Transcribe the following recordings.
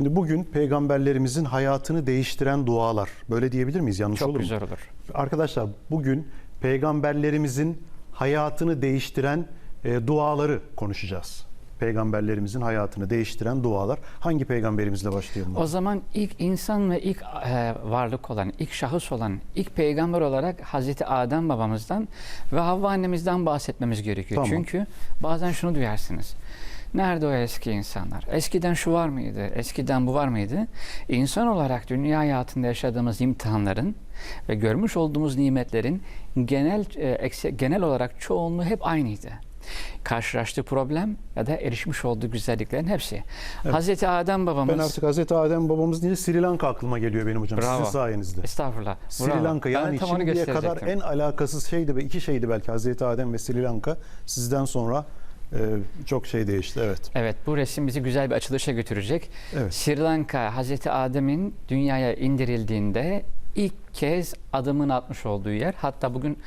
Şimdi bugün peygamberlerimizin hayatını değiştiren dualar. Böyle diyebilir miyiz? Yanlış Çok olur mu? güzel olur. Arkadaşlar bugün peygamberlerimizin hayatını değiştiren e, duaları konuşacağız. Peygamberlerimizin hayatını değiştiren dualar. Hangi peygamberimizle başlayalım? O zaman ilk insan ve ilk e, varlık olan, ilk şahıs olan, ilk peygamber olarak Hazreti Adem babamızdan ve Havva annemizden bahsetmemiz gerekiyor. Tamam. Çünkü bazen şunu duyarsınız. Nerede o eski insanlar? Eskiden şu var mıydı? Eskiden bu var mıydı? İnsan olarak dünya hayatında yaşadığımız imtihanların ve görmüş olduğumuz nimetlerin genel e, genel olarak çoğunluğu hep aynıydı. Karşılaştığı problem ya da erişmiş olduğu güzelliklerin hepsi. Hazreti Adem babamız Ben artık Hazreti Adem babamız değil Sri Lanka aklıma geliyor benim hocam. Bravo. Sizin sayenizde. Estağfurullah. Sri Bravo. Lanka yani şimdiye kadar en alakasız şeydi ve iki şeydi belki Hazreti Adem ve Sri Lanka. Sizden sonra e, çok şey değişti. Evet. Evet bu resim bizi güzel bir açılışa götürecek. Evet. Sri Lanka Hazreti Adem'in dünyaya indirildiğinde ilk kez adımını atmış olduğu yer. Hatta bugün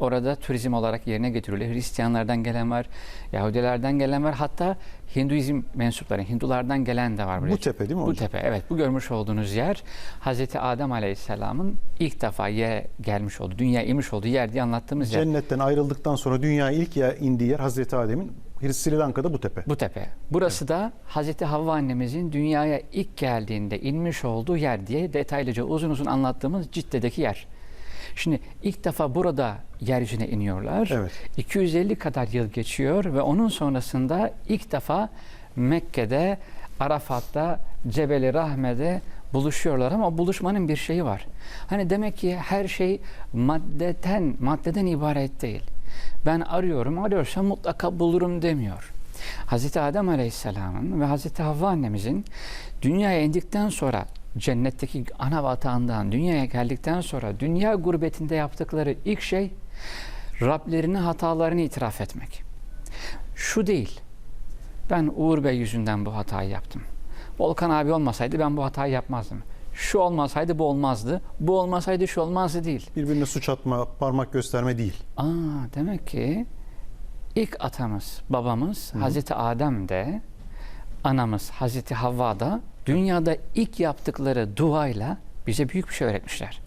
orada turizm olarak yerine getiriliyor. Hristiyanlardan gelen var, Yahudilerden gelen var. Hatta Hinduizm mensupları, Hindulardan gelen de var buraya. Bu tepe değil mi Bu hocam? tepe evet. Bu görmüş olduğunuz yer Hazreti Adem Aleyhisselam'ın ilk defa yere gelmiş olduğu, dünyaya inmiş olduğu yer diye anlattığımız yer. Cennetten ayrıldıktan sonra dünyaya ilk ya indiği yer Hazreti Adem'in Sri Lanka'da bu tepe. Bu tepe. Burası da Hazreti Havva annemizin dünyaya ilk geldiğinde inmiş olduğu yer diye detaylıca uzun uzun anlattığımız Cidde'deki yer. Şimdi ilk defa burada yeryüzüne iniyorlar. Evet. 250 kadar yıl geçiyor ve onun sonrasında ilk defa Mekke'de, Arafat'ta, Cebeli Rahme'de buluşuyorlar ama buluşmanın bir şeyi var. Hani demek ki her şey maddeten, maddeden ibaret değil. Ben arıyorum, arıyorsam mutlaka bulurum demiyor. Hazreti Adem Aleyhisselam'ın ve Hazreti Havva annemizin dünyaya indikten sonra cennetteki ana vatağından dünyaya geldikten sonra dünya gurbetinde yaptıkları ilk şey Rablerine hatalarını itiraf etmek. Şu değil. Ben Uğur Bey yüzünden bu hatayı yaptım. Volkan abi olmasaydı ben bu hatayı yapmazdım. Şu olmasaydı bu olmazdı. Bu olmasaydı şu olmazdı değil. Birbirine suç atma, parmak gösterme değil. Aa demek ki ilk atamız, babamız Hazreti Adem de anamız Hazreti Havva da dünyada ilk yaptıkları duayla bize büyük bir şey öğretmişler.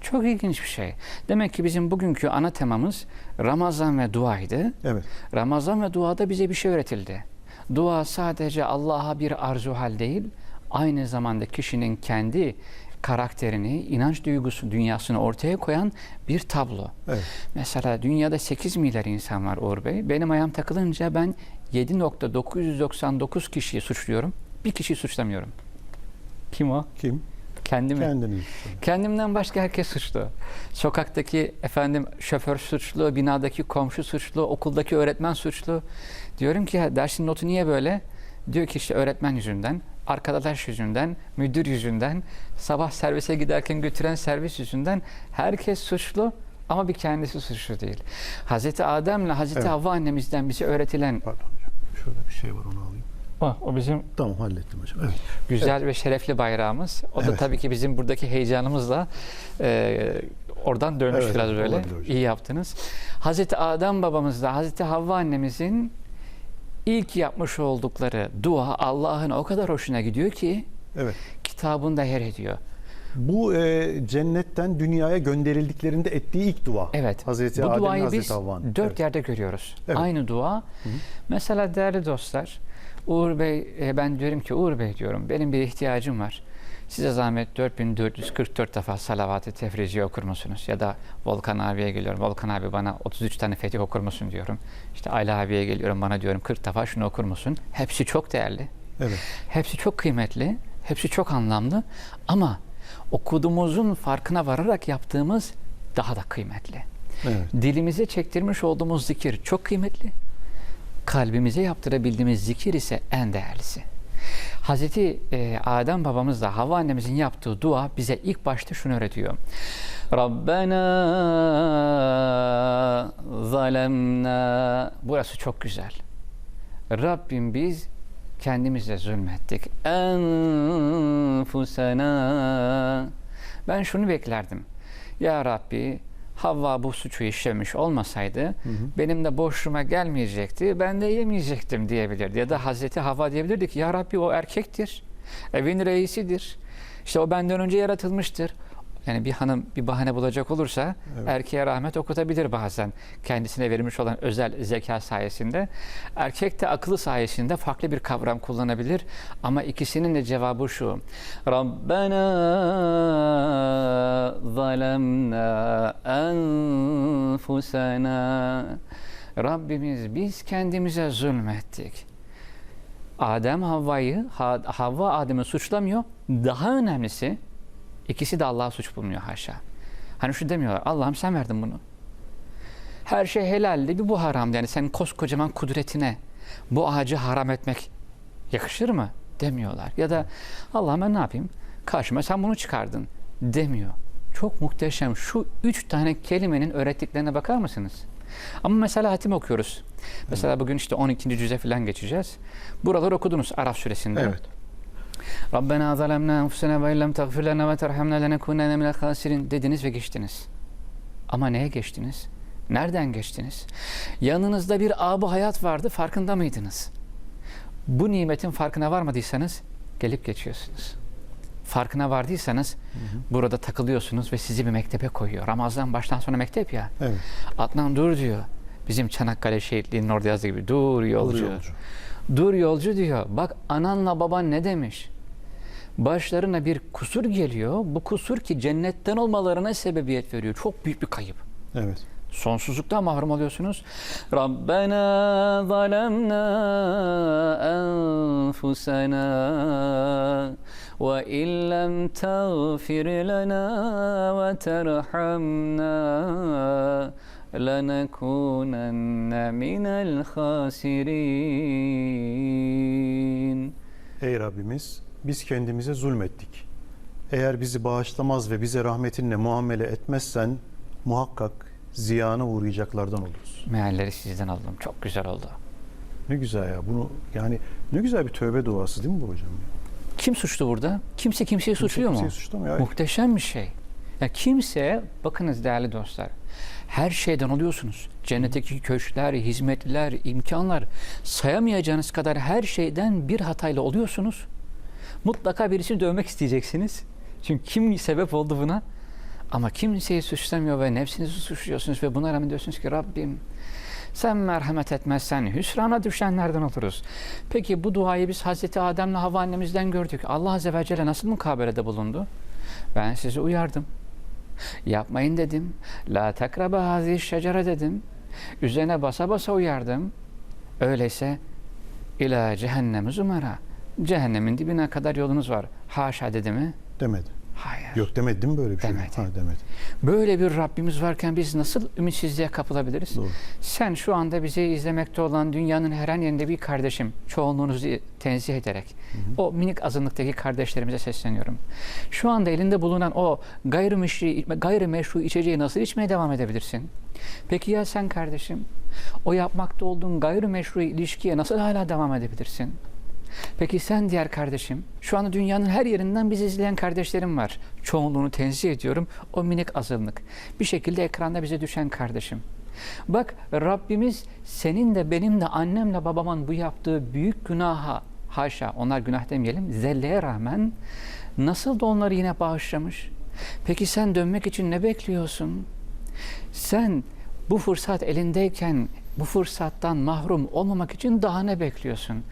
Çok ilginç bir şey. Demek ki bizim bugünkü ana temamız Ramazan ve duaydı. Evet. Ramazan ve duada bize bir şey öğretildi. Dua sadece Allah'a bir arzu hal değil, aynı zamanda kişinin kendi karakterini, inanç duygusu, dünyasını ortaya koyan bir tablo. Evet. Mesela dünyada 8 milyar insan var Uğur Bey. Benim ayağım takılınca ben 7.999 kişiyi suçluyorum. Bir kişiyi suçlamıyorum. Kim o? Kim? Kendimi. Kendini. Kendimden başka herkes suçlu. Sokaktaki efendim şoför suçlu, binadaki komşu suçlu, okuldaki öğretmen suçlu. Diyorum ki dersin notu niye böyle? Diyor ki işte öğretmen yüzünden, arkadaş yüzünden, müdür yüzünden, sabah servise giderken götüren servis yüzünden herkes suçlu ama bir kendisi suçlu değil. Hazreti Adem'le Hazreti Evet. Havva annemizden bize öğretilen Pardon hocam. Şurada bir şey var onu alayım. o, o bizim Tamam hallettim hocam. Evet. güzel ve şerefli bayrağımız. O da Evet. tabii ki bizim buradaki heyecanımızla e, oradan dönmüş Evet, biraz evet, böyle. İyi yaptınız. Hazreti Adem babamızla Hazreti Havva annemizin ilk yapmış oldukları dua Allah'ın o kadar hoşuna gidiyor ki Evet. kitabında yer ediyor. Bu e, cennetten dünyaya gönderildiklerinde ettiği ilk dua. Evet. Hazreti bu Adem duayı Hazreti biz Havva'nın. dört Evet. yerde görüyoruz. Evet. Aynı dua. Mesela değerli dostlar, Uğur Bey, e, ben diyorum ki Uğur Bey diyorum, benim bir ihtiyacım var. Size zahmet 4444 defa salavat-ı tefrici okur musunuz? Ya da Volkan abiye geliyorum. Volkan abi bana 33 tane fetih okur musun diyorum. İşte Ayla abiye geliyorum bana diyorum 40 defa şunu okur musun? Hepsi çok değerli. Evet. Hepsi çok kıymetli. Hepsi çok anlamlı. Ama okuduğumuzun farkına vararak yaptığımız daha da kıymetli. Evet. Dilimize çektirmiş olduğumuz zikir çok kıymetli. Kalbimize yaptırabildiğimiz zikir ise en değerlisi. Hazreti e, Adem babamızla Havva annemizin yaptığı dua bize ilk başta şunu öğretiyor. Rabbena zalemna Burası çok güzel. Rabbim biz kendimize zulmettik. Enfusena Ben şunu beklerdim. Ya Rabbi Havva bu suçu işlemiş olmasaydı benim de boşluğuma gelmeyecekti. Ben de yemeyecektim diyebilirdi. Ya da Hazreti Havva diyebilirdi ki ya Rabbi o erkektir. Evin reisidir. İşte o benden önce yaratılmıştır. Yani bir hanım bir bahane bulacak olursa Evet. erkeğe rahmet okutabilir bazen kendisine verilmiş olan özel zeka sayesinde. Erkek de akıllı sayesinde farklı bir kavram kullanabilir ama ikisinin de cevabı şu. Rabbena zalemna enfusena Rabbimiz biz kendimize zulmettik. Adem Havva'yı, Ha- Havva Adem'i suçlamıyor. Daha önemlisi ikisi de Allah'a suç bulmuyor haşa. Hani şu demiyorlar Allah'ım sen verdin bunu. Her şey helaldi bir bu haram. Yani senin koskocaman kudretine bu ağacı haram etmek yakışır mı? Demiyorlar. Ya da Allah'ım ben ne yapayım? Karşıma sen bunu çıkardın demiyor. Çok muhteşem. Şu üç tane kelimenin öğrettiklerine bakar mısınız? Ama mesela hatim okuyoruz. Mesela bugün işte 12. cüze falan geçeceğiz. Buraları okudunuz Araf suresinde. Evet. Rabbena zalemna enfusena ve illem tagfir lana ve terhamna lenekunenne minel khasirin dediniz ve geçtiniz. Ama neye geçtiniz? Nereden geçtiniz? Yanınızda bir abu hayat vardı farkında mıydınız? Bu nimetin farkına varmadıysanız gelip geçiyorsunuz. Farkına vardıysanız burada takılıyorsunuz ve sizi bir mektebe koyuyor. Ramazan baştan sonra mektep ya. Evet. Adnan dur diyor. Bizim Çanakkale şehitliğinin orada yazdığı gibi dur yolcu. Doğru yolcu. Dur yolcu diyor. Bak ananla baban ne demiş? Başlarına bir kusur geliyor. Bu kusur ki cennetten olmalarına sebebiyet veriyor. Çok büyük bir kayıp. Evet. Sonsuzluktan mahrum oluyorsunuz. Rabbena zalemna enfusena ve illem tağfir lana ve terhamna lenekunenne minel khasirin. Ey Rabbimiz biz kendimize zulmettik. Eğer bizi bağışlamaz ve bize rahmetinle muamele etmezsen muhakkak ziyana uğrayacaklardan oluruz. Mealleri sizden aldım. Çok güzel oldu. Ne güzel ya. Bunu yani ne güzel bir tövbe duası değil mi bu hocam? Kim suçlu burada? Kimse kimseyi suçluyor mu? Kimseyi suçlamıyor. Hayır. Muhteşem bir şey. Ya kimse, bakınız değerli dostlar, her şeyden oluyorsunuz. Cennetteki köşkler, hizmetler, imkanlar, sayamayacağınız kadar her şeyden bir hatayla oluyorsunuz. Mutlaka birisini dövmek isteyeceksiniz. Çünkü kim sebep oldu buna? Ama kimseyi suçlamıyor ve nefsinizi suçluyorsunuz ve buna rağmen diyorsunuz ki Rabbim sen merhamet etmezsen hüsrana düşenlerden oluruz. Peki bu duayı biz Hazreti Adem'le Havva annemizden gördük. Allah Azze ve Celle nasıl mukabelede bulundu? Ben sizi uyardım. Yapmayın dedim. La takraba hazihi şecere dedim. Üzerine basa basa uyardım. Öyleyse ila cehennemi zumara. Cehennemin dibine kadar yolunuz var. Haşa dedi mi? Demedi. Hayır. Yok demedi değil mi böyle bir şey? Demedi. Ha, demedi. Böyle bir Rabbimiz varken biz nasıl ümitsizliğe kapılabiliriz? Doğru. Sen şu anda bizi izlemekte olan dünyanın her an yerinde bir kardeşim, çoğunluğunuzu tenzih ederek, o minik azınlıktaki kardeşlerimize sesleniyorum. Şu anda elinde bulunan o gayrimeşru, gayrimeşru içeceği nasıl içmeye devam edebilirsin? Peki ya sen kardeşim, o yapmakta olduğun gayrimeşru ilişkiye nasıl hala devam edebilirsin? Peki sen diğer kardeşim, şu anda dünyanın her yerinden bizi izleyen kardeşlerim var. Çoğunluğunu tenzih ediyorum. O minik azınlık. Bir şekilde ekranda bize düşen kardeşim. Bak Rabbimiz senin de benim de annemle babamın bu yaptığı büyük günaha, haşa onlar günah demeyelim, zelleye rağmen nasıl da onları yine bağışlamış. Peki sen dönmek için ne bekliyorsun? Sen bu fırsat elindeyken bu fırsattan mahrum olmamak için daha ne bekliyorsun?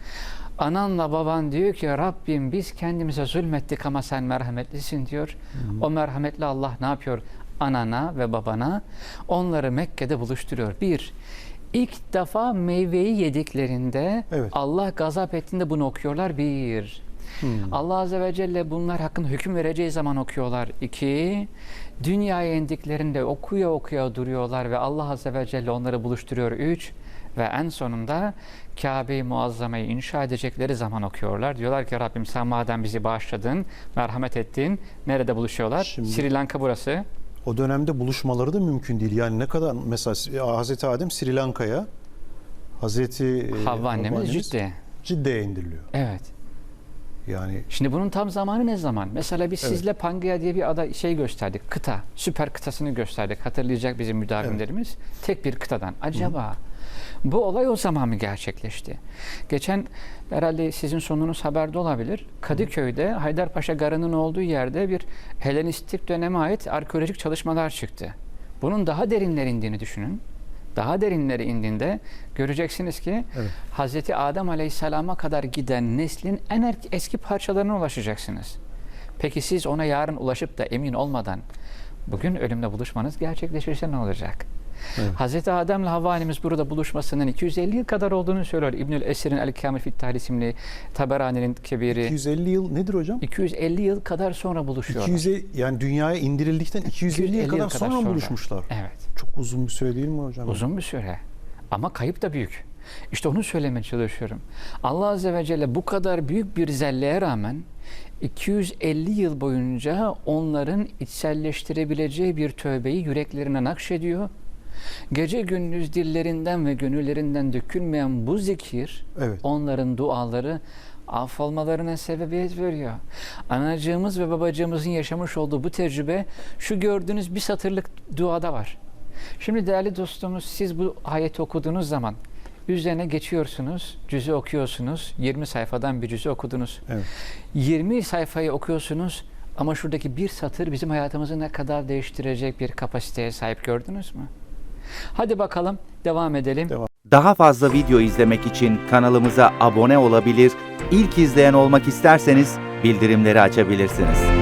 Ananla baban diyor ki Rabbim biz kendimize zulmettik ama sen merhametlisin diyor. O merhametli Allah ne yapıyor? Anana ve babana onları Mekke'de buluşturuyor. Bir, ilk defa meyveyi yediklerinde Evet. Allah gazap ettiğinde bunu okuyorlar. Bir, Hmm. Allah Azze ve Celle bunlar hakkında hüküm vereceği zaman okuyorlar. İki, dünyaya indiklerinde okuya okuya duruyorlar ve Allah Azze ve Celle onları buluşturuyor. Üç, ve en sonunda Kabe-i Muazzama'yı inşa edecekleri zaman okuyorlar. Diyorlar ki Rabbim sen madem bizi bağışladın, merhamet ettin. Nerede buluşuyorlar? Şimdi- Sri Lanka burası. O dönemde buluşmaları da mümkün değil. Yani ne kadar mesela Hazreti Adem Sri Lanka'ya Hazreti e, Havva annemiz Cidde. Cidde'ye indiriliyor. Evet. Yani Şimdi bunun tam zamanı ne zaman? Mesela biz Evet. sizle Pangea diye bir ada şey gösterdik. Kıta. Süper kıtasını gösterdik. Hatırlayacak bizim müdavimlerimiz. Tek bir kıtadan. Acaba Bu olay o zaman mı gerçekleşti? Geçen herhalde sizin sonunuz haberde olabilir. Kadıköy'de Haydarpaşa Garı'nın olduğu yerde bir Helenistik döneme ait arkeolojik çalışmalar çıktı. Bunun daha derinlere indiğini düşünün. Daha derinlere indiğinde göreceksiniz ki Evet. Hazreti Adem Aleyhisselam'a kadar giden neslin en er- eski parçalarına ulaşacaksınız. Peki siz ona yarın ulaşıp da emin olmadan bugün ölümle buluşmanız gerçekleşirse ne olacak? Evet. Hazreti Adem ile Havva annemiz burada buluşmasının 250 yıl kadar olduğunu söylüyor. İbnül Esir'in El Kamil Fit Tahri isimli Taberani'nin kebiri. 250 yıl nedir hocam? 250 yıl kadar sonra buluşuyorlar. 200 yani dünyaya indirildikten 250 yıl 250 kadar, yıl kadar sonra, sonra. buluşmuşlar. Evet. Çok uzun bir süre değil mi hocam? Uzun bir süre. Ama kayıp da büyük. İşte onu söylemeye çalışıyorum. Allah Azze ve Celle bu kadar büyük bir zelleye rağmen 250 yıl boyunca onların içselleştirebileceği bir tövbeyi yüreklerine nakşediyor. Gece gündüz dillerinden ve gönüllerinden dökülmeyen bu zikir Evet. onların duaları affolmalarına sebebiyet veriyor. Anacığımız ve babacığımızın yaşamış olduğu bu tecrübe şu gördüğünüz bir satırlık duada var. Şimdi değerli dostumuz siz bu ayeti okuduğunuz zaman üzerine geçiyorsunuz, cüzü okuyorsunuz. 20 sayfadan bir cüzü okudunuz. Evet. 20 sayfayı okuyorsunuz ama şuradaki bir satır bizim hayatımızı ne kadar değiştirecek bir kapasiteye sahip gördünüz mü? Hadi bakalım devam edelim. Devam. Daha fazla video izlemek için kanalımıza abone olabilir, ilk izleyen olmak isterseniz bildirimleri açabilirsiniz.